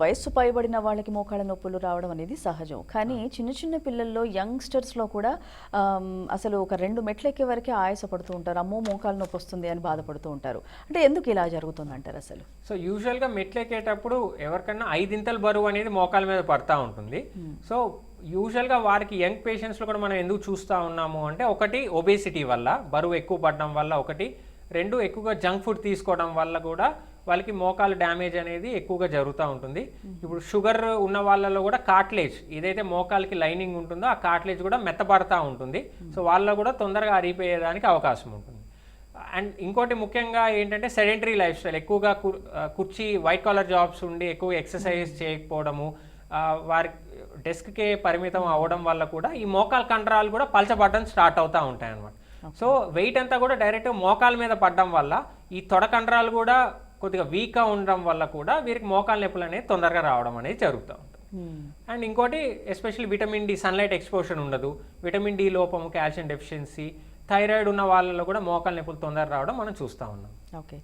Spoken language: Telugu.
వయస్సు పైబడిన వాళ్ళకి మోకాళ్ళ నొప్పులు రావడం అనేది సహజం. కానీ చిన్న చిన్న పిల్లల్లో యంగ్స్టర్స్లో కూడా అసలు ఒక రెండు మెట్లు ఎక్కే వరకే ఆయాసపడుతూ ఉంటారు. అమ్మో మోకాళ్ళ నొప్పి వస్తుంది అని బాధపడుతూ ఉంటారు. అంటే ఎందుకు ఇలా జరుగుతుంది అంటారు అసలు? సో యూజువల్గా మెట్లు ఎక్కేటప్పుడు ఎవరికన్నా ఐదింతల బరువు అనేది మోకాల మీద పడతా ఉంటుంది. సో యూజువల్గా వారికి యంగ్ పేషెంట్స్లో కూడా మనం ఎందుకు చూస్తూ ఉన్నాము అంటే ఒకటి ఒబేసిటీ వల్ల బరువు ఎక్కువ పడడం వల్ల ఒకటి రెండు ఎక్కువగా జంక్ ఫుడ్ తీసుకోవడం వల్ల కూడా వాళ్ళకి మోకాలు డ్యామేజ్ అనేది ఎక్కువగా జరుగుతూ ఉంటుంది. ఇప్పుడు షుగర్ ఉన్న వాళ్ళలో కూడా కాట్లేజ్ ఏదైతే మోకాలకి లైనింగ్ ఉంటుందో ఆ కాట్లేజ్ కూడా మెత్తబడతా ఉంటుంది. సో వాళ్ళలో కూడా తొందరగా అరిగిపోయేదానికి అవకాశం ఉంటుంది. అండ్ ఇంకోటి ముఖ్యంగా ఏంటంటే సెడెంటరీ లైఫ్ స్టైల్ ఎక్కువగా కుర్చీ వైట్ కాలర్ జాబ్స్ ఉండి ఎక్కువ ఎక్సర్సైజ్ చేయకపోవడము ఆ, వారి డెస్క్కే పరిమితం అవ్వడం వల్ల కూడా ఈ మోకాల కండరాలు కూడా పలచబడడం స్టార్ట్ అవుతూ ఉంటాయి అన్నమాట సో వెయిట్ అంతా కూడా డైరెక్ట్ మోకాల మీద పడడం వల్ల ఈ తొడ కండరాలు కూడా కొద్దిగా వీక్గా ఉండడం వల్ల కూడా వీరికి మోకాల నొప్పులు అనేది తొందరగా రావడం అనేది జరుగుతూ ఉంటుంది. మ్మ్. అండ్ ఇంకోటి especially vitamin D sunlight exposure ఉండదు. విటమిన్ డి లోపము కాల్షియం డెఫిషియన్సీ థైరాయిడ్ ఉన్న వాళ్ళలో కూడా మోకాల నొప్పులు తొందరగా రావడం మనం చూస్తూ ఉన్నాం. ఓకే.